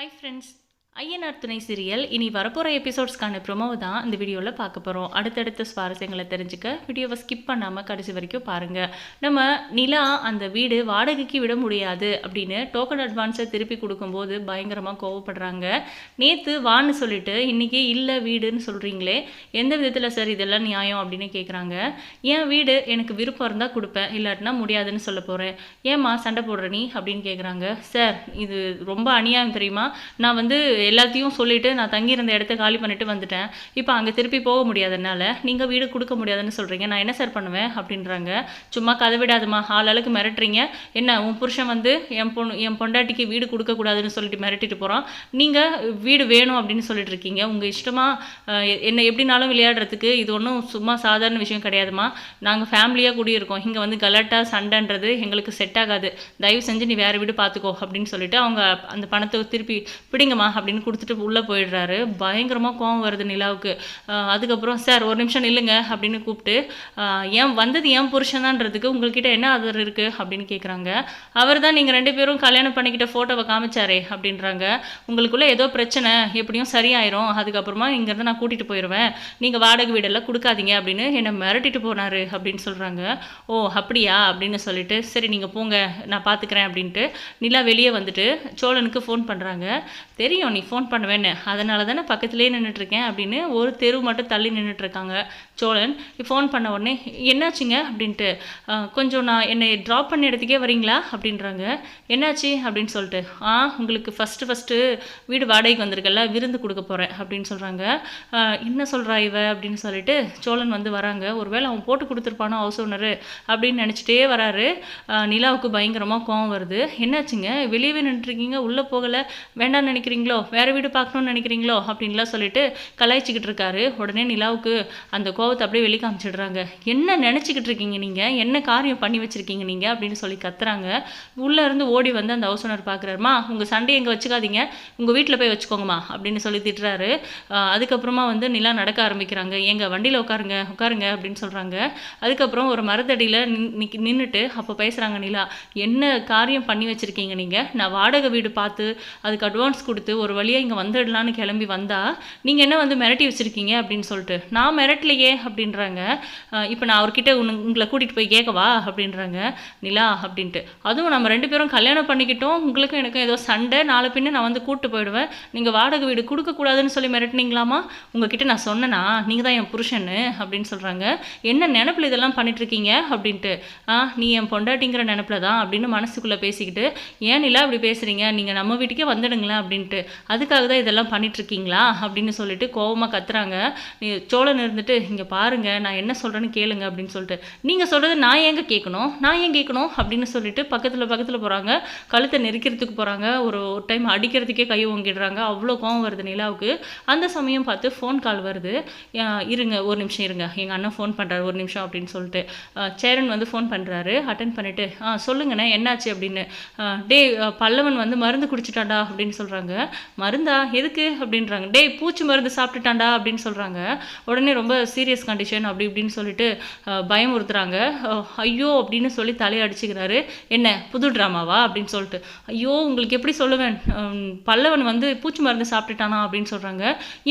Hi friends, Ayyanar துணை serial. இனி வரப்போகிற எபிசோட்ஸ்க்கான ப்ரொமோ தான் இந்த வீடியோவில் பார்க்க போகிறோம் அடுத்தடுத்த சுவாரஸ்யங்களை தெரிஞ்சுக்க வீடியோவை ஸ்கிப் பண்ணாமல் கடைசி வரைக்கும் பாருங்கள் நம்ம நிலா அந்த வீடு வாடகைக்கு விட முடியாது அப்படின்னு டோக்கன் அட்வான்ஸை திருப்பி கொடுக்கும்போது பயங்கரமாக கோவப்படுறாங்க. நேற்று வான்னு சொல்லிட்டு இன்றைக்கி இல்லை வீடுன்னு சொல்கிறீங்களே எந்த விதத்தில் சார் இதெல்லாம் நியாயம்? அப்படின்னு கேட்குறாங்க ஏன் வீடு எனக்கு விருப்பம் இருந்தால் கொடுப்பேன் இல்லாட்டினா முடியாதுன்னு சொல்ல போகிறேன் ஏம்மா சண்டை போடுற நீ? அப்படின்னு கேட்குறாங்க சார் இது ரொம்ப அநியாயம் தெரியுமா? நான் வந்து எல்லாத்தையும் சொல்லிவிட்டு நான் தங்கியிருந்த இடத்த காலி பண்ணிட்டு வந்துட்டேன். இப்போ அங்கே திருப்பி போக முடியாதனால நீங்கள் வீடு கொடுக்க முடியாதுன்னு சொல்கிறீங்க நான் என்ன சார் பண்ணுவேன்? அப்படின்றாங்க. சும்மா கதை விடாதுமா ஆளாளுக்கு மிரட்டுறீங்க. என்ன உன் புருஷன் வந்து என் பொண்ணு என் பொண்டாட்டிக்கு வீடு கொடுக்கக்கூடாதுன்னு சொல்லிட்டு மிரட்டிட்டு போகிறான் நீங்கள் வீடு வேணும் அப்படின்னு சொல்லிட்டு இருக்கீங்க. உங்கள் இஷ்டமாக என்ன எப்படினாலும் விளையாடுறதுக்கு இது ஒன்றும் சும்மா சாதாரண விஷயம் கிடையாதுமா நாங்கள் ஃபேமிலியாக கூடியிருக்கோம். இங்கே வந்து கலாட்டா சண்டைன்றது எங்களுக்கு செட் ஆகாது. தயவு செஞ்சு நீ வேறு வீடு பார்த்துக்கோ அப்படின்னு சொல்லிட்டு அவங்க அந்த பணத்தை திருப்பி பிடிங்கம்மா அப்படின்னு கொடுத்துட்டு உள்ளே போயிடுறாரு. பயங்கரமாக கோவம் வருது நிலாவுக்கு. அதுக்கப்புறம் சார் ஒரு நிமிஷம் நில்லுங்க அப்படின்னு கூப்பிட்டு ஏன் வந்தது ஏன் புருஷன்தான்றதுக்கு உங்கள்கிட்ட என்ன ஆதரவு இருக்குது அப்படின்னு கேட்குறாங்க அவர் தான் நீங்கள் ரெண்டு பேரும் கல்யாணம் பண்ணிக்கிட்ட ஃபோட்டோவை காமிச்சாரே அப்படின்றாங்க. உங்களுக்குள்ளே ஏதோ பிரச்சனை எப்படியும் சரியாயிரும். அதுக்கப்புறமா இங்கேருந்து நான் கூட்டிகிட்டு போயிடுவேன் நீங்கள் வாடகை வீடெல்லாம் கொடுக்காதீங்க அப்படின்னு என்னை மிரட்டிட்டு போனார் அப்படின்னு சொல்கிறாங்க ஓ அப்படியா? அப்படின்னு சொல்லிட்டு சரி நீங்கள் போங்க நான் பார்த்துக்கிறேன் அப்படின்ட்டு நிலா வெளியே வந்துட்டு சோழனுக்கு ஃபோன் பண்ணுறாங்க தெரியும் நீ ஃபோன் பண்ணுவேன்னு. அதனால தானே பக்கத்துலேயே நின்றுட்டுருக்கேன் அப்படின்னு ஒரு தெரு மட்டும் தள்ளி நின்றுட்டுருக்காங்க சோழன் ஃபோன் பண்ண உடனே என்னாச்சுங்க? அப்படின்ட்டு கொஞ்சம் நான் என்னை ட்ராப் பண்ண இடத்துக்கே வரீங்களா? அப்படின்றாங்க. என்னாச்சு? அப்படின்னு சொல்லிட்டு ஆ உங்களுக்கு ஃபஸ்ட்டு ஃபஸ்ட்டு வீடு வாடகைக்கு வந்திருக்கல விருந்து கொடுக்க போகிறேன் அப்படின்னு சொல்கிறாங்க என்ன சொல்கிறா இவ? அப்படின்னு சொல்லிட்டு சோழன் வந்து வராங்க. ஒருவேளை அவன் போட்டு கொடுத்துருப்பானோ ஹவுஸ் ஓனர் அப்படின்னு நினச்சிட்டே வராரு. நிலாவுக்கு பயங்கரமாக கோவம் வருது. என்னாச்சுங்க? வெளியவே நின்றுருக்கீங்க உள்ளே போகலை வேண்டாம்னு நினைக்கிறீங்களோ? வேறு வீடு பார்க்கணும்னு நினைக்கிறீங்களோ அப்படின்லாம் சொல்லிட்டு கலாய்ச்சிக்கிட்டு இருக்காரு. உடனே நிலாவுக்கு அந்த கோவத்தை அப்படியே வெளி காமிச்சிடுறாங்க என்ன நினச்சிக்கிட்டு இருக்கீங்க நீங்கள் என்ன காரியம் பண்ணி வச்சுருக்கீங்க நீங்கள் அப்படின்னு சொல்லி கத்துறாங்க. உள்ளே இருந்து ஓடி வந்து அந்த ஹவுஸ் ஓனர் பார்க்குறாருமா உங்கள் சண்டையை இங்கே வச்சுக்காதீங்க. உங்கள் வீட்டில் போய் வச்சுக்கோங்கம்மா. அப்படின்னு சொல்லி திட்டுறாரு. அதுக்கப்புறமா வந்து நிலா நடக்க ஆரம்பிக்கிறாங்க. எங்கள் வண்டியில் உட்காருங்க உட்காருங்க. அப்படின்னு சொல்கிறாங்க அதுக்கப்புறம் ஒரு மரத்தடியில் நின் நின்றுட்டு அப்போ பேசுகிறாங்க நிலா. என்ன காரியம் பண்ணி வச்சுருக்கீங்க நீங்கள் நான் வாடகை வீடு பார்த்து அதுக்கு அட்வான்ஸ் கொடுத்து ஒரு வழியாக இங்கே வந்துடலான்னு கிளம்பி வந்தால் நீங்கள் என்ன வந்து மிரட்டி வச்சுருக்கீங்க? அப்படின்னு சொல்லிட்டு நான் மிரட்டலையே அப்படின்றாங்க. இப்போ நான் அவர்கிட்ட உன்னு உங்களை கூட்டிகிட்டு போய் கேட்கவா? அப்படின்றாங்க. நிலா அப்படின்ட்டு. அதுவும் நம்ம ரெண்டு பேரும் கல்யாணம் பண்ணிக்கிட்டோம். உங்களுக்கும் எனக்கும் ஏதோ சண்டை. நாளை பின்ன நான் வந்து கூப்பிட்டு போயிடுவேன். நீங்கள் வாடகை வீடு கொடுக்கக்கூடாதுன்னு சொல்லி மிரட்டினீங்களாமா உங்ககிட்ட நான் சொன்னேனா? நீங்கள் தான் என் புருஷன்னு அப்படின்னு சொல்கிறாங்க என்ன நினப்பில் இதெல்லாம் பண்ணிட்டுருக்கீங்க? அப்படின்ட்டு. ஆ நீ என் பொண்டாட்டிங்கிற நினப்பில் தான் அப்படின்னு மனசுக்குள்ளே பேசிக்கிட்டு ஏன் நிலா இப்படி பேசுகிறீங்க நீங்கள் நம்ம வீட்டுக்கே வந்துடுங்களேன் அப்படின்ட்டு. அதுக்காக தான் இதெல்லாம் பண்ணிகிட்ருக்கீங்களா அப்படின்னு சொல்லிட்டு கோவமாக கத்துறாங்க. நீ சோழன் இருந்துட்டு இங்கே பாருங்கள் நான் என்ன சொல்கிறேன்னு கேளுங்க அப்படின்னு சொல்லிட்டு. நீங்கள் சொல்கிறது நான் ஏங்க கேட்கணும் நான் ஏன் கேட்கணும் அப்படின்னு சொல்லிட்டு பக்கத்தில் பக்கத்தில் போகிறாங்க கழுத்தை நெரிக்கிறதுக்கு போகிறாங்க ஒரு ஒரு டைம் அடிக்கிறதுக்கே கை ஓங்கிடுறாங்க. அவ்வளோ கோவம் வருது நிலாவுக்கு. அந்த சமயம் பார்த்து ஃபோன் கால் வருது. இருங்க ஒரு நிமிஷம் இருங்க. எங்கள் அண்ணன் ஃபோன் பண்ணுறாரு ஒரு நிமிஷம் அப்படின்னு சொல்லிட்டு. சேரன் வந்து ஃபோன் பண்ணுறாரு அட்டன் பண்ணிவிட்டு ஆ சொல்லுங்கண்ணே என்னாச்சு? அப்படின்னு. டே டேய் பல்லவன் வந்து மருந்து குடிச்சிட்டாடா அப்படின்னு சொல்கிறாங்க மருந்தா? எதுக்கு? அப்படின்றாங்க. டேய் பூச்சி மருந்து சாப்பிட்டுட்டாண்டா அப்படின்னு சொல்கிறாங்க உடனே ரொம்ப சீரியஸ் கண்டிஷன் அப்படி இப்படின்னு சொல்லிட்டு பயமுறுத்துறாங்க. ஐயோ அப்படின்னு சொல்லி தலையடிச்சுக்கிறாரு என்ன புது ட்ராமாவா அப்படின்னு சொல்லிட்டு. ஐயோ உங்களுக்கு எப்படி சொல்லுவேன்? பல்லவன் வந்து பூச்சி மருந்து சாப்பிட்டுட்டானா அப்படின்னு சொல்கிறாங்க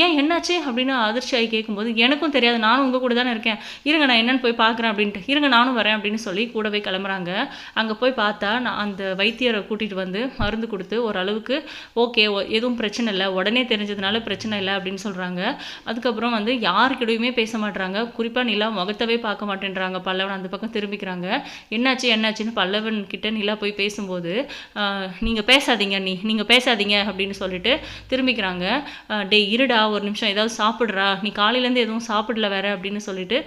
ஏன் என்னாச்சு? அப்படின்னு அதிர்ச்சி ஆகி கேட்கும்போது எனக்கும் தெரியாது. நானும் உங்கள் கூட தானே இருக்கேன். இருங்க நான் என்னன்னு போய் பார்க்குறேன் அப்படின்ட்டு. இருங்க நானும் வரேன் அப்படின்னு சொல்லி கூடவே கிளம்புறாங்க. அங்கே போய் பார்த்தா நான் அந்த வைத்தியரை கூட்டிகிட்டு வந்து மருந்து கொடுத்து ஓரளவுக்கு ஓகே எதுவும் பிரச்சனை இல்லை. உடனே தெரிஞ்சதுனால பிரச்சனை இல்லை அப்படின்னு சொல்கிறாங்க அதுக்கப்புறம் வந்து யாருக்கிடையுமே பேச மாட்டுறாங்க குறிப்பாக நிலா முகத்தவே பார்க்க மாட்டேன்றாங்க. பல்லவன் அந்த பக்கம் திரும்பிக்கிறாங்க. என்னாச்சு என்னாச்சுன்னு பல்லவன் கிட்ட நிலா போய் பேசும்போது நீங்கள் பேசாதீங்க நீ நீங்கள் பேசாதீங்க அப்படின்னு சொல்லிட்டு திரும்பிக்கிறாங்க. டே டேய் இருடா ஒரு நிமிஷம் ஏதாவது சாப்பிட்றா? நீ காலையிலேருந்து எதுவும் சாப்பிடல வேற? அப்படின்னு சொல்லிட்டு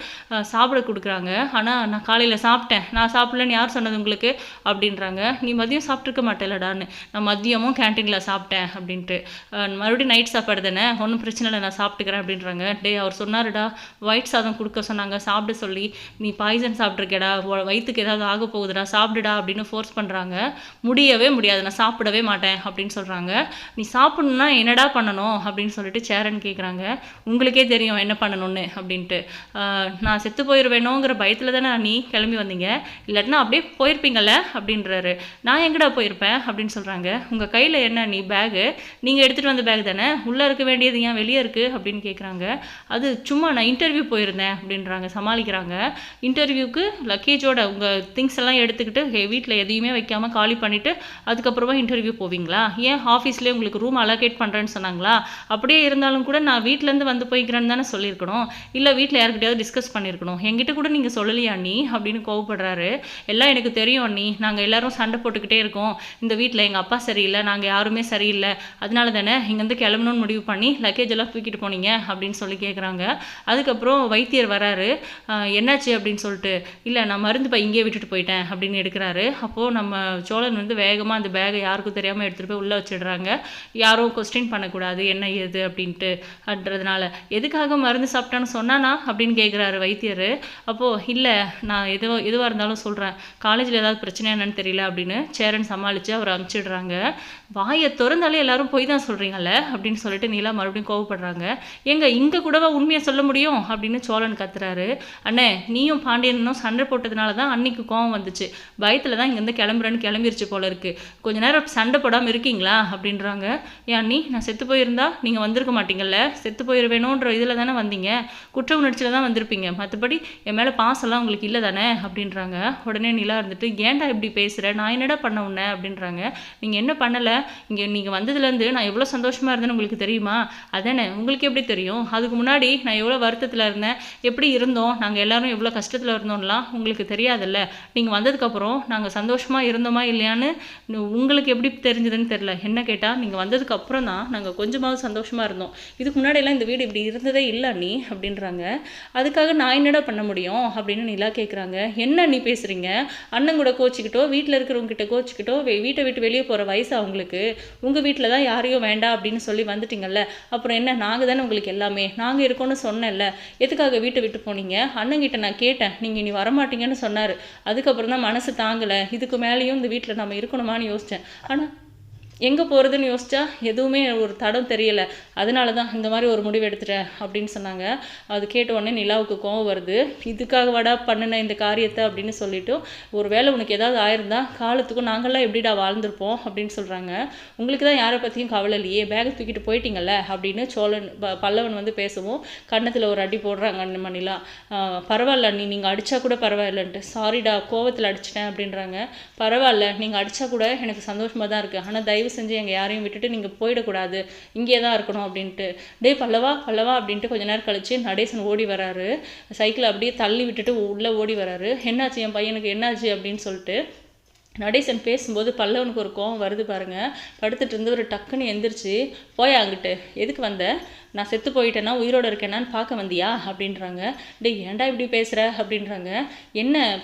சாப்பிட கொடுக்குறாங்க. ஆனால் நான் காலையில் சாப்பிட்டேன். நான் சாப்பிடலன்னு யார் சொன்னது உங்களுக்கு? அப்படின்றாங்க. நீ மதியம் சாப்பிட்ருக்க மாட்டேலடான்னு நான் மதியமும் கேன்டீனில் சாப்பிட்டேன் அப்படின்ட்டு. ஆஹ் மறுபடியும் நைட் சாப்பாடு தானே? ஒன்றும் பிரச்சனை இல்லை நான் சாப்பிட்டுக்கிறேன் அப்படின்றாங்க. டே அவர் சொன்னாருடா ஒயிட் சாதம் கொடுக்க சொன்னாங்க சாப்பிட சொல்லி நீ பாய்சன் சாப்பிட்ருக்கேடா வயிற்றுக்கு ஏதாவது ஆக போகுதுடா சாப்பிடுடா அப்படின்னு ஃபோர்ஸ் பண்ணுறாங்க முடியவே முடியாது நான் சாப்பிடவே மாட்டேன் அப்படின்னு சொல்கிறாங்க நீ சாப்பிட்ணுன்னா என்னடா பண்ணணும்? அப்படின்னு சொல்லிட்டு சேரன் கேட்குறாங்க உங்களுக்கே தெரியும் என்ன பண்ணணும்னு அப்படின்ட்டு. நான் செத்து போயிடுவேணுங்கிற பயத்தில் தானே நீ கிளம்பி வந்தீங்க? இல்லாட்டினா அப்படியே போயிருப்பீங்கள்ல அப்படின்றாரு. நான் எங்கடா போயிருப்பேன்? அப்படின்னு சொல்கிறாங்க உங்கள் கையில் என்ன நீ பேகு நீங்கள் எடுத்துகிட்டு வந்த பேக் தானே? உள்ளே இருக்க வேண்டியது ஏன் வெளியே இருக்குது அப்படின்னு கேட்குறாங்க அது சும்மா நான் இன்டர்வியூ போயிருந்தேன் அப்படின்றாங்க சமாளிக்கிறாங்க. இன்டர்வியூக்கு லக்கேஜோட உங்கள் திங்ஸ் எல்லாம் எடுத்துக்கிட்டு வீட்டில் எதையுமே வைக்காமல் காலி பண்ணிவிட்டு அதுக்கப்புறமா இன்டர்வியூ போவீங்களா? ஏன் ஆஃபீஸ்லேயே உங்களுக்கு ரூம் அலோகேட் பண்ணுறேன்னு சொன்னாங்களா? அப்படியே இருந்தாலும் கூட நான் வீட்டிலேருந்து வந்து போய்க்கிறேன்னு தானே சொல்லியிருக்கணும். இல்லை வீட்டில் யார்கிட்டயாவது டிஸ்கஸ் பண்ணியிருக்கணும். எங்கிட்ட கூட நீங்கள் சொல்லலையா நீ? அப்படின்னு கோவப்படுறாரு. எல்லாம் எனக்கு தெரியும் அண்ணி. நாங்கள் எல்லோரும் சண்டை போட்டுக்கிட்டே இருக்கோம். இந்த வீட்டில் எங்கள் அப்பா சரியில்லை. நாங்கள் யாருமே சரியில்லை. அது அதனால தானே இங்கேருந்து கிளம்பணும்னு முடிவு பண்ணி லக்கேஜ் எல்லாம் தூக்கிட்டு போனீங்க அப்படின்னு சொல்லி கேட்குறாங்க அதுக்கப்புறம் வைத்தியர் வராரு. என்னாச்சு அப்படின்னு சொல்லிட்டு இல்லை நான் மருந்து பை இங்கேயே விட்டுட்டு போயிட்டேன் அப்படின்னு எடுக்கிறாரு. அப்போது நம்ம சோழன் வந்து வேகமாக அந்த பேகை யாருக்கும் தெரியாமல் எடுத்துகிட்டு போய் உள்ளே வச்சிடுறாங்க. யாரும் கொஸ்டின் பண்ணக்கூடாது என்ன ஏது? அப்படின்ட்டு அப்படின்றதுனால எதுக்காக மருந்து சாப்பிட்டான்னு சொன்னானா? அப்படின்னு கேட்குறாரு வைத்தியர். அப்போது இல்லை நான் எதுவோ எதுவாக இருந்தாலும் சொல்கிறேன் காலேஜில் ஏதாவது பிரச்சனை என்னன்னு தெரியல அப்படின்னு சேரன் சமாளித்து அவர் அனுப்பிச்சிடுறாங்க. வாயை திறந்தாலே எல்லாரும் போய் தான் சொல்கிறீங்கல்ல அப்படின்னு சொல்லிட்டு நீலா மறுபடியும் கோவப்படுறாங்க. எங்க இங்கே கூடவா உண்மையை சொல்ல முடியும்? அப்படின்னு சோழன் கத்துறாரு. அண்ணே நீயும் பாண்டியனும் சண்டை போட்டதுனால தான் அன்னைக்கு கோவம் வந்துச்சு. பயத்தில் தான் இங்கேருந்து கிளம்புறேன்னு கிளம்பிருச்சு போல இருக்கு. கொஞ்ச நேரம் சண்டை போடாமல் இருக்கீங்களா? அப்படின்றாங்க. ஏன் அண்ணி நான் செத்து போயிருந்தா நீங்கள் வந்திருக்க மாட்டீங்கல்ல? செத்து போயிருவேணுன்ற இதில் தானே வந்தீங்க? குற்ற உணர்ச்சியில் தான் வந்திருப்பீங்க. மற்றபடி என் மேலே பாசம்லாம் உங்களுக்கு இல்லை தானே? அப்படின்றாங்க. உடனே நிலா இருந்துட்டு ஏன்டா இப்படி பேசுகிற நான் என்னடா பண்ண உன்ன? அப்படின்றாங்க. நீங்கள் என்ன பண்ணலை? இங்கே நீங்கள் வந்ததுலேருந்து நான் எவ்வளோ சந்தோஷமாக இருந்தேன்னு உங்களுக்கு தெரியுமா? அதானே? உங்களுக்கு எப்படி தெரியும்? அதுக்கு முன்னாடி நான் எவ்வளோ வருத்தத்தில் இருந்தேன். எப்படி இருந்தோம்? நாங்கள் எல்லாரும் எவ்வளோ கஷ்டத்தில் இருந்தோம்லாம் உங்களுக்கு தெரியாதுல்ல. நீங்கள் வந்ததுக்கப்புறம் நாங்கள் சந்தோஷமாக இருந்தோமா இல்லையான்னு உங்களுக்கு எப்படி தெரிஞ்சதுன்னு தெரில என்ன கேட்டால் நீங்கள் வந்ததுக்கப்புறம் தான் நாங்கள் கொஞ்சமாவது சந்தோஷமாக இருந்தோம். இதுக்கு முன்னாடியெல்லாம் இந்த வீடு இப்படி இருந்ததே இல்லை நீ அப்படின்றாங்க. அதுக்காக நான் என்னடா பண்ண முடியும் அப்படின்னு நிலா கேட்குறாங்க என்ன நீ பேசுகிறீங்க அண்ணன் கூட கோச்சிக்கிட்டோ வீட்டில் இருக்கிறவங்க கிட்ட கோச்சிக்கிட்டோ வெ- வீட்டை விட்டு வெளியே போகிற வயசு அவங்களுக்கு. உங்கள் வீட்டில் தான் யார் யாரையும் வேண்டாம் அப்படின்னு சொல்லி வந்துட்டிங்கல்ல? அப்புறம் என்ன? நாங்கள் தானே உங்களுக்கு எல்லாமே. நாங்கள் இருக்கோம்னு சொன்னேன்ல. எதுக்காக வீட்டை விட்டு போனீங்க? அண்ணங்கிட்ட நான் கேட்டேன். நீங்கள் இனி வரமாட்டீங்கன்னு சொன்னார். அதுக்கப்புறம் தான் மனசு தாங்கலை. இதுக்கு மேலேயும் இந்த வீட்டில் நம்ம இருக்கணுமான்னு யோசித்தேன் ஆனால் எங்கே போகிறதுன்னு யோசித்தா எதுவுமே ஒரு தடம் தெரியலை. அதனால தான் இந்த மாதிரி ஒரு முடிவு எடுத்துட்டேன் அப்படின்னு சொன்னாங்க. அது கேட்ட உடனே நிலாவுக்கு கோவம் வருது. இதுக்காக வாடா பண்ணின இந்த காரியத்தை அப்படின்னு சொல்லிட்டு ஒரு வேளை உனக்கு ஏதாவது ஆயிருந்தா காலத்துக்கும் நாங்கள்லாம் எப்படிடா வாழ்ந்திருப்போம் அப்படின்னு சொல்கிறாங்க உங்களுக்கு தான் யாரை பற்றியும் கவலை இல்லையே பேகை தூக்கிட்டு போயிட்டீங்கல்ல அப்படின்னு சோழன் ப- பல்லவன் வந்து பேசவும் கன்னத்தில் ஒரு அடி போடுறாங்க நம்ம நிலா பரவாயில்ல நீ நீங்கள் அடித்தா கூட பரவாயில்லன்ட்டு. சாரிடா கோவத்தில் அடிச்சிட்டேன் அப்படின்றாங்க. பரவாயில்ல நீங்கள் அடித்தா கூட எனக்கு சந்தோஷமாக தான் இருக்குது ஆனால் தயவு செஞ்சு எங்கள் யாரையும் விட்டுட்டு நீங்கள் போயிடக்கூடாது. இங்கே தான் இருக்கணும் அப்படின்ட்டு. டேய் பல்லவா பல்லவா அப்படின்ட்டு கொஞ்ச நேரம் கழிச்சு நடேசன் ஓடி வராரு. சைக்கிளை அப்படியே தள்ளி விட்டுட்டு உள்ளே ஓடி வராரு. என்னாச்சு என் பையனுக்கு? என்னாச்சு அப்படின்னு சொல்லிட்டு நடேசன் பேசும்போது பல்லவனுக்கு ஒரு கோவம் வருது பாருங்க. படுத்துட்டு இருந்து ஒரு டக்குன்னு எந்திரிச்சு போயா? அங்கிட்டு. எதுக்கு வந்த? நான் செத்து போயிட்டேன்னா உயிரோட இருக்கேனான்னு பார்க்க வந்தியா? அப்படின்றாங்க. டேய் ஏன்டா இப்படி பேசுகிற அப்படின்றாங்க. என்ன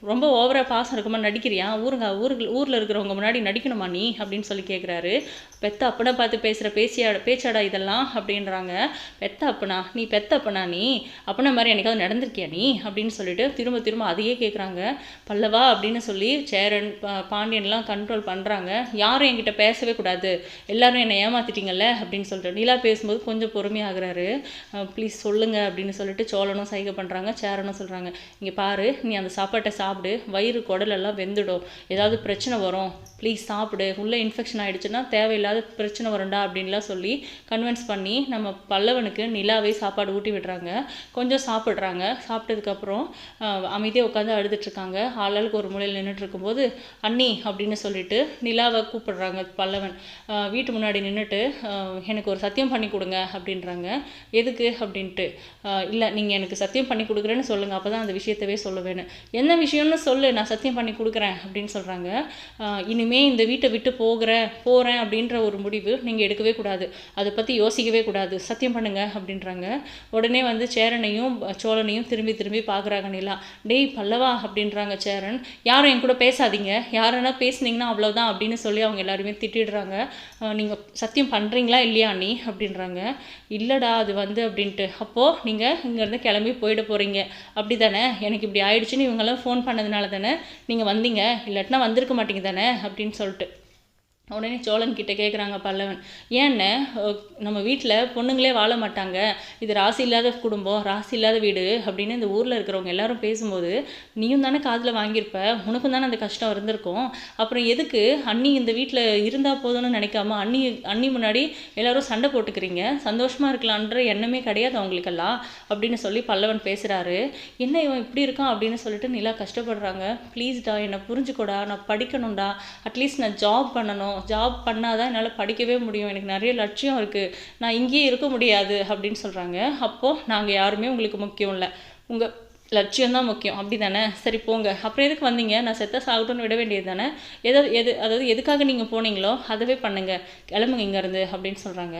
ரொம்ப ஓவராக பாசம் இருக்குமா நடிக்கிறியா? ஊருங்க ஊருக்கு ஊரில் இருக்கிறவங்க முன்னாடி நடிக்கணுமா நீ? அப்படின்னு சொல்லி கேட்குறாரு பெத்த அப்பனை பார்த்து பேசுகிற பேசியா பேச்சாடா இதெல்லாம்? அப்படின்றாங்க. பெத்த அப்பனா? நீ பெத்த அப்பனா நீ? அப்பனை மாதிரி என்னைக்காவது நடந்திருக்கியா நீ? அப்படின்னு சொல்லிட்டு திரும்ப திரும்ப அதையே கேட்குறாங்க பல்லவா அப்படின்னு சொல்லி சேரன் பா- பாண்டியன்லாம் கண்ட்ரோல் பண்ணுறாங்க யாரும் என்கிட்ட பேசவே கூடாது. எல்லாரும் என்னை ஏமாத்திட்டீங்கல்ல? அப்படின்னு சொல்லிட்டு. நிலா பேசும்போது கொஞ்சம் கொஞ்சம் பொறுமையாகிறாரு. ப்ளீஸ் சொல்லுங்கள் அப்படின்னு சொல்லிட்டு சோழனும் சைகை பண்ணுறாங்க சேரனும் சொல்கிறாங்க இங்கே பாரு நீ அந்த சாப்பாட்டை சாப்பிடு வயிறு குடலெல்லாம் வெந்துடும். ஏதாவது பிரச்சனை வரும் ப்ளீஸ் சாப்பிடு. உள்ளே இன்ஃபெக்ஷன் ஆகிடுச்சுன்னா தேவையில்லாத பிரச்சனை வரும்டா அப்படின்லாம் சொல்லி கன்வின்ஸ் பண்ணி நம்ம பல்லவனுக்கு நிலாவே சாப்பாடு ஊட்டி விடுறாங்க. கொஞ்சம் சாப்பிட்றாங்க. சாப்பிட்டதுக்கப்புறம் அமைதியாக உட்காந்து அழுதுட்ருக்காங்க ஆளாளுக்கு ஒரு மூலையில் நின்றுட்டு இருக்கும்போது அண்ணி அப்படின்னு சொல்லிட்டு நிலாவை கூப்பிடுறாங்க பல்லவன். வீட்டு முன்னாடி நின்றுட்டு எனக்கு ஒரு சத்தியம் பண்ணி கொடுங்க. அப்படின்றாங்க. எதுக்கு அப்படின்ட்டு. இல்லை நீங்கள் எனக்கு சத்தியம் பண்ணி கொடுக்குறேன்னு சொல்லுங்கள் அப்போ தான் அந்த விஷயத்தவே சொல்லுவேன்னு என்ன விஷயம்னு சொல்லு நான் சத்தியம் பண்ணி கொடுக்குறேன் அப்படின்னு சொல்கிறாங்க இனிமே இந்த வீட்டை விட்டு போகிறேன் போகிறேன் அப்படின்ற ஒரு முடிவு நீங்கள் எடுக்கவே கூடாது. அதை பற்றி யோசிக்கவே கூடாது. சத்தியம் பண்ணுங்க அப்படின்றாங்க. உடனே வந்து சேரனையும் சோழனையும் திரும்பி திரும்பி பார்க்குறாங்க நிலா. டேய் பல்லவா அப்படின்றாங்க சேரன். யாரும் என் கூட பேசாதீங்க. யாருன்னா பேசுனீங்கன்னா அவ்வளோதான் அப்படின்னு சொல்லி அவங்க எல்லாருமே திட்டிடுறாங்க. நீங்கள் சத்தியம் பண்ணுறீங்களா இல்லையா நீ? அப்படின்றாங்க. இல்லைடா அது வந்து அப்படின்ட்டு. அப்போது நீங்கள் இங்கேருந்து கிளம்பி போயிட போகிறீங்க அப்படி தானே எனக்கு இப்படி ஆயிடுச்சுன்னு இவங்கெல்லாம் ஃபோன் பண்ணதுனால தானே நீங்கள் வந்தீங்க. இல்லாட்டினா வந்திருக்க மாட்டீங்க தானே? அப்படின்னு சொல்லிட்டு. உடனே சோழன் கிட்ட கேட்குறாங்க பல்லவன். ஏன்னு? நம்ம வீட்டில் பொண்ணுங்களே வாழ மாட்டாங்க. இது ராசி இல்லாத குடும்பம் ராசி இல்லாத வீடு அப்படின்னு இந்த ஊரில் இருக்கிறவங்க எல்லாரும் பேசும்போது நீயும் தானே காதில் வாங்கியிருப்ப? உனக்கும் தானே அந்த கஷ்டம் இருந்திருக்கும்? அப்புறம் எதுக்கு அண்ணி இந்த வீட்டில் இருந்தால் போதும்னு நினைக்காம அண்ணி அண்ணி முன்னாடி எல்லாரும் சண்டை போட்டுக்கிறீங்க? சந்தோஷமாக இருக்கலான்ற எண்ணமே கிடையாது அவங்களுக்கெல்லாம் அப்படின்னு சொல்லி பல்லவன் பேசுகிறாரு என்ன இவன் இப்படி இருக்கான்? அப்படின்னு சொல்லிட்டு நிலா கஷ்டப்படுறாங்க. ப்ளீஸ்டா என்னை புரிஞ்சுக்கோடா. நான் படிக்கணும்டா. அட்லீஸ்ட் நான் ஜாப் பண்ணணும். ஜாப் பண்ணால் தான் என்னால் படிக்கவே முடியும். எனக்கு நிறைய லட்சியம் இருக்குது நான் இங்கேயே இருக்க முடியாது அப்படின்னு சொல்கிறாங்க அப்போது நாங்கள் யாருமே உங்களுக்கு முக்கியம் இல்லை. உங்கள் லட்சியம் தான் முக்கியம். அப்படி தானே சரி போங்க. அப்புறம் எதுக்கு வந்தீங்க? நான் செத்த சாகட்டும்னு விட வேண்டியது தானே எதோ எது அதாவது எதுக்காக நீங்கள் போனீங்களோ அதவே பண்ணுங்க. கிளம்புங்க இங்கேருந்து அப்படின்னு சொல்கிறாங்க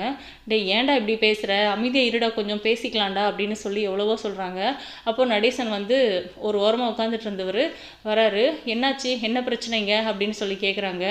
டேய் ஏன்டா இப்படி பேசுகிற அமைதியை இருடா கொஞ்சம் பேசிக்கலாம்டா அப்படின்னு சொல்லி எவ்வளவோ சொல்கிறாங்க அப்போது நடேசன் வந்து ஒரு ஓரமாக உட்காந்துட்டு இருந்தவர் வராரு. என்னாச்சு? என்ன பிரச்சனைங்க அப்படின்னு சொல்லி கேட்குறாங்க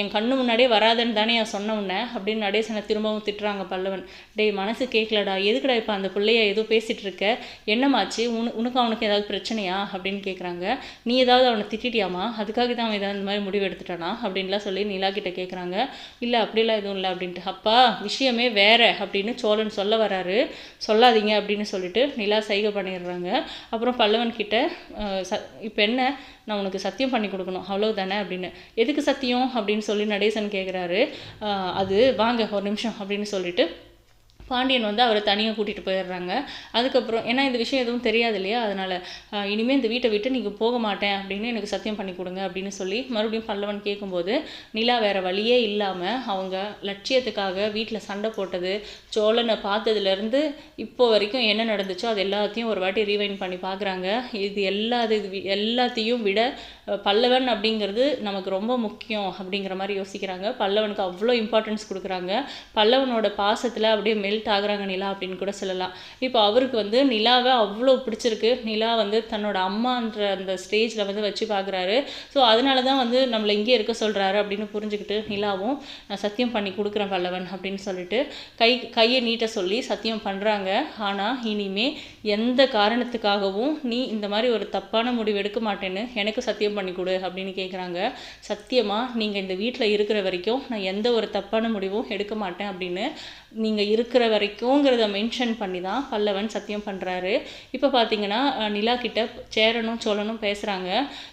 என் கண்ணு முன்னாடியே வராதுன்னு தானே நான் சொன்ன உடனே அப்படின்னு நடேசனை திரும்பவும் திட்டுறாங்க பல்லவன். டேய் மனசு கேட்கலடா எதுக்குடா இப்போ அந்த பிள்ளைய ஏதோ பேசிகிட்டு இருக்க என்னமாச்சு? உனு உனக்கு அவனுக்கு ஏதாவது பிரச்சனையா அப்படின்னு கேட்குறாங்க நீ ஏதாவது அவனை திட்டிட்டியாமா? அதுக்காக தான் அவன் ஏதாவது இந்த மாதிரி முடிவு எடுத்துட்டானா? அப்படின்லாம் சொல்லி நிலா கிட்ட கேட்குறாங்க இல்லை அப்படிலாம் எதுவும் இல்லை அப்படின்ட்டு. அப்பா விஷயமே வேற அப்படின்னு சோழன் சொல்ல வராரு. சொல்லாதீங்க அப்படின்னு சொல்லிட்டு நிலா சைகை பண்ணிடுறாங்க. அப்புறம் பல்லவன் கிட்ட ச இப்போ என்ன? நான் உனக்கு சத்தியம் பண்ணி கொடுக்கணும். அவ்வளோதானே அப்படின்னு. எதுக்கு சத்தியம் அப்படின்னு சொல்லி நடேசன் கேட்குறாரு அது வாங்க ஒரு நிமிஷம் அப்படின்னு சொல்லிட்டு பாண்டியன் வந்து அவரை தனியாக கூட்டிகிட்டு போயிடுறாங்க. அதுக்கப்புறம் ஏன்னா இந்த விஷயம் எதுவும் தெரியாது இல்லையா? அதனால் இனிமேல் இந்த வீட்டை விட்டு நீங்கள் போக மாட்டேன் அப்படின்னு எனக்கு சத்தியம் பண்ணி கொடுங்க அப்படின்னு சொல்லி மறுபடியும் பல்லவன் கேட்கும்போது நிலா வேறு வழியே இல்லாமல் அவங்க லட்சியத்துக்காக வீட்டில் சண்டை போட்டது சோழனை பார்த்ததுலேருந்து இப்போ வரைக்கும் என்ன நடந்துச்சோ அது எல்லாத்தையும் ஒரு வாட்டி ரீவைண்ட் பண்ணி பார்க்குறாங்க இது எல்லா இது வி- எல்லாத்தையும் விட பல்லவன் அப்படிங்கிறது நமக்கு ரொம்ப முக்கியம் அப்படிங்கிற மாதிரி யோசிக்கிறாங்க. பல்லவனுக்கு அவ்வளோ இம்பார்ட்டன்ஸ் கொடுக்குறாங்க. பல்லவனோட பாசத்தில் அப்படியே மெல் மெல்ட் ஆகுறாங்க நிலா அப்படின்னு கூட சொல்லலாம். இப்போ அவருக்கு வந்து நிலாவை அவ்வளோ பிடிச்சிருக்கு. நிலா வந்து தன்னோட அம்மான்ற அந்த ஸ்டேஜில் வந்து வச்சு பார்க்குறாரு. ஸோ அதனால தான் வந்து நம்மளை இங்கே இருக்க சொல்கிறாரு அப்படின்னு புரிஞ்சுக்கிட்டு நிலாவும் நான் சத்தியம் பண்ணி கொடுக்குறேன் பல்லவன் அப்படின்னு சொல்லிட்டு கை கையை நீட்ட சொல்லி சத்தியம் பண்ணுறாங்க ஆனால் இனிமே எந்த காரணத்துக்காகவும் நீ இந்த மாதிரி ஒரு தப்பான முடிவு எடுக்க மாட்டேன்னு எனக்கு சத்தியம் பண்ணி கொடு அப்படின்னு கேட்குறாங்க சத்தியமாக நீங்கள் இந்த வீட்டில் இருக்கிற வரைக்கும் நான் எந்த ஒரு தப்பான முடிவும் எடுக்க மாட்டேன் அப்படின்னு நீங்கள் இருக்கிற வரைக்குங்கிறத மென்ஷன் பண்ணி தான் பல்லவன் சத்தியம் பண்ணுறாரு இப்போ பார்த்தீங்கன்னா நிலா கிட்ட சேரனும் சோழனும் பேசுகிறாங்க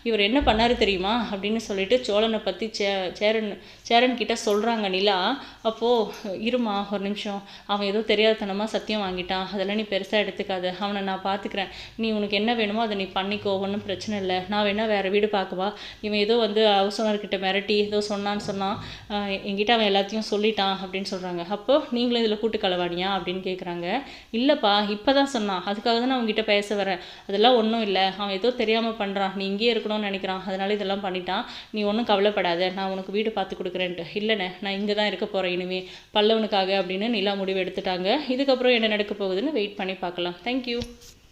இவர் என்ன பண்ணார் தெரியுமா? அப்படின்னு சொல்லிட்டு சோழனை பற்றி சே சேரன் சேரன் கிட்ட சொல்கிறாங்க நிலா. அப்போது இருமா ஒரு நிமிஷம். அவன் ஏதோ தெரியாதனமாக சத்தியம் வாங்கிட்டான். அதெல்லாம் நீ பெருசாக எடுத்துக்காத. அவனை நான் பார்த்துக்கிறேன் நீ உனக்கு என்ன வேணுமோ அதை நீ பண்ணிக்கோ. ஒன்றும் பிரச்சனை இல்லை. நான் வேணால் வேறு வீடு பார்க்கவா இவன் ஏதோ வந்து ஹவுஸ் ஓனர்கிட்ட மிரட்டி ஏதோ சொன்னான்னு சொன்னான். என்கிட்ட அவன் எல்லாத்தையும் சொல்லிட்டான் அப்படின்னு சொல்கிறாங்க அப்போ நீங்களும் இதில் கூட்டு தலைவாணியா அப்படின்னு கேட்குறாங்க இல்லைப்பா இப்போ தான் சொன்னான். அதுக்காக தான் நான் உங்ககிட்ட பேச வரேன். அதெல்லாம் ஒன்றும் இல்லை. அவன் ஏதோ தெரியாமல் பண்ணுறான் நீ இங்கேயே இருக்கணும்னு நினைக்கிறான். அதனால இதெல்லாம் பண்ணிட்டான். நீ ஒன்றும் கவலைப்படாத. நான் உனக்கு வீடு பார்த்து கொடுக்குறேன்ட்டு. இல்லைண்ணே நான் இங்கே தான் இருக்க போகிறேன் இனிமே. பல்லவனுக்காக அப்படின்னு நிலா முடிவு எடுத்துட்டாங்க. இதுக்கப்புறம் என்ன நடக்க போகுதுன்னு வெயிட் பண்ணி பார்க்கலாம். தேங்க்யூ